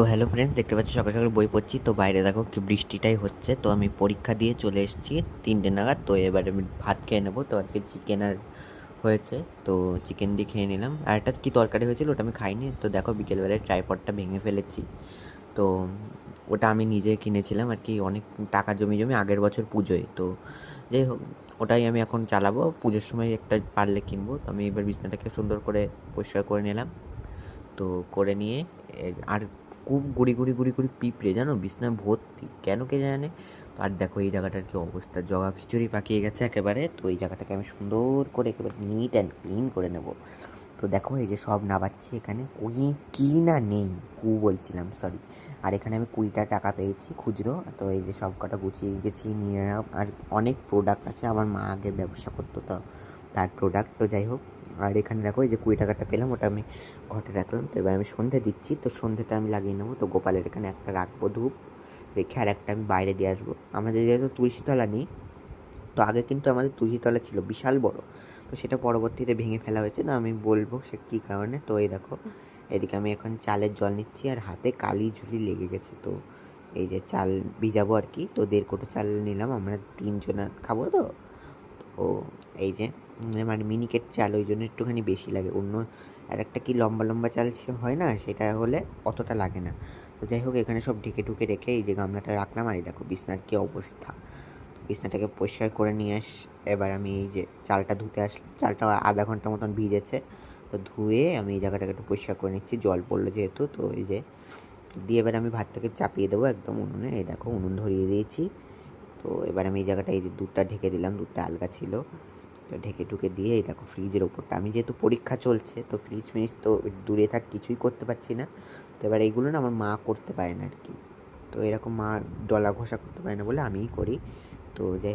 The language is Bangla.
তো হ্যালো ফ্রেন্ডস দেখতে পাচ্ছি সকাল সকাল বই পড়ছি। তো বাইরে দেখো কি বৃষ্টিটাই হচ্ছে। তো আমি পরীক্ষা দিয়ে চলে এসেছি তিনটে নাগাদ। তো এবার আমি ভাত খেয়ে নেব। তো আজকে চিকেন আর হয়েছে। তো চিকেন দিয়ে খেয়ে নিলাম। আর একটা কী তরকারি হয়েছিল ওটা আমি খাইনি। তো দেখো বিকেলবেলায় ট্রাইপডটা ভেঙে ফেলেছি। তো ওটা আমি নিজে কিনেছিলাম আর কি অনেক টাকা জমি জমি আগের বছর পুজোয়। তো যাই হোক, ওটাই আমি এখন চালাবো। পুজোর সময় একটা পারলে কিনবো। তো আমি এবার বিছনাটাকে সুন্দর করে পরিষ্কার করে নিলাম। তো করে নিয়ে আর খুব গুড়ি গুড়ি গুড়ি গুড়ি পিঁপড়ে, জানো? বিছনা ভর্তি। কেন কে জানে? তো আর দেখো এই জায়গাটার কি অবস্থা। জগা খিচুড়ি পাকিয়ে গেছে একেবারে। তো এই জায়গাটাকে আমি সুন্দর করে একেবারে নিট অ্যান্ড ক্লিন করে নেব। তো দেখো এই যে সব নাবাচ্ছি এখানে। কুই কি না নেই? কু বলছিলাম সরি আর এখানে আমি কুড়িটা টাকা পেয়েছি, খুচরো। তো এই যে সব কটা গুছিয়ে গেছি, নিয়ে আর অনেক প্রোডাক্ট আছে। আমার মা আগে ব্যবসা করতো তো তার প্রোডাক্ট তো যাই হোক আর এখানে দেখো এই যে কুড়ি টাকাটা পেলাম, ওটা আমি ঘটে রাখলাম। তো এবার আমি সন্ধে দিচ্ছি, তো সন্ধেটা আমি লাগিয়ে নেব। তো গোপালের এখানে একটা রাখব ধূপ রেখে, আর একটা আমি বাইরে দিয়ে আসব। আমাদের যেহেতু তুলসীতলা নেই, তো আগে কিন্তু আমাদের তুলসীতলা ছিল, বিশাল বড়। তো সেটা পরবর্তীতে ভেঙে ফেলা হয়েছে না আমি বলব সে কী কারণে। তো এই দেখো, এদিকে আমি এখন চালের জল নিচ্ছি, আর হাতে কালি ঝুলি লেগে গেছে। তো এই যে চাল ভিজাবো আর কি, তো দেড় কোটো চাল নিলাম, আমরা তিনজনা খাব তো। তো এই যে উম, মানে মিনিকেট চাল ওই জন্য একটুখানি বেশি লাগে। অন্য আর একটা কি লম্বা লম্বা চাল হয় না সেটা হলে অতটা লাগে না। তো যাই হোক এখানে সব ঢেকে ঢুকে রেখে এই যে গামলাটা রাখলাম। আর এই দেখো বিছনার কী অবস্থা। বিছনাটাকে পরিষ্কার করে নিয়ে আস। এবার আমি এই যে চালটা ধুতে আসলাম। চালটা আধা ঘণ্টা মতন ভিজেছে। তো ধুয়ে আমি এই জায়গাটাকে একটু পরিষ্কার করে নিচ্ছি। জল পড়ল যেহেতু তো এই যে দিয়ে এবার আমি ভাতটাকে চাপিয়ে দেবো একদম উনুনে। এই দেখো উনুন ধরিয়ে দিয়েছি। তো এবার আমি এই জায়গাটা এই যে দুধটা ঢেকে দিলাম। দুধটা আলগা ছিল। তো ঢেকে টুকে দিয়ে, এই দেখো ফ্রিজের ওপরটা। আমি যেহেতু পরীক্ষা চলছে, তো ফ্রিজ ফ্রিজ তো দূরে থাক, কিছুই করতে পারছি না। তো এবার এইগুলো না আমার মা করতে পারে না আর কি। তো এরকম মা ডলা ঘষা করতে পারে না বলে আমিই করি। তো যাই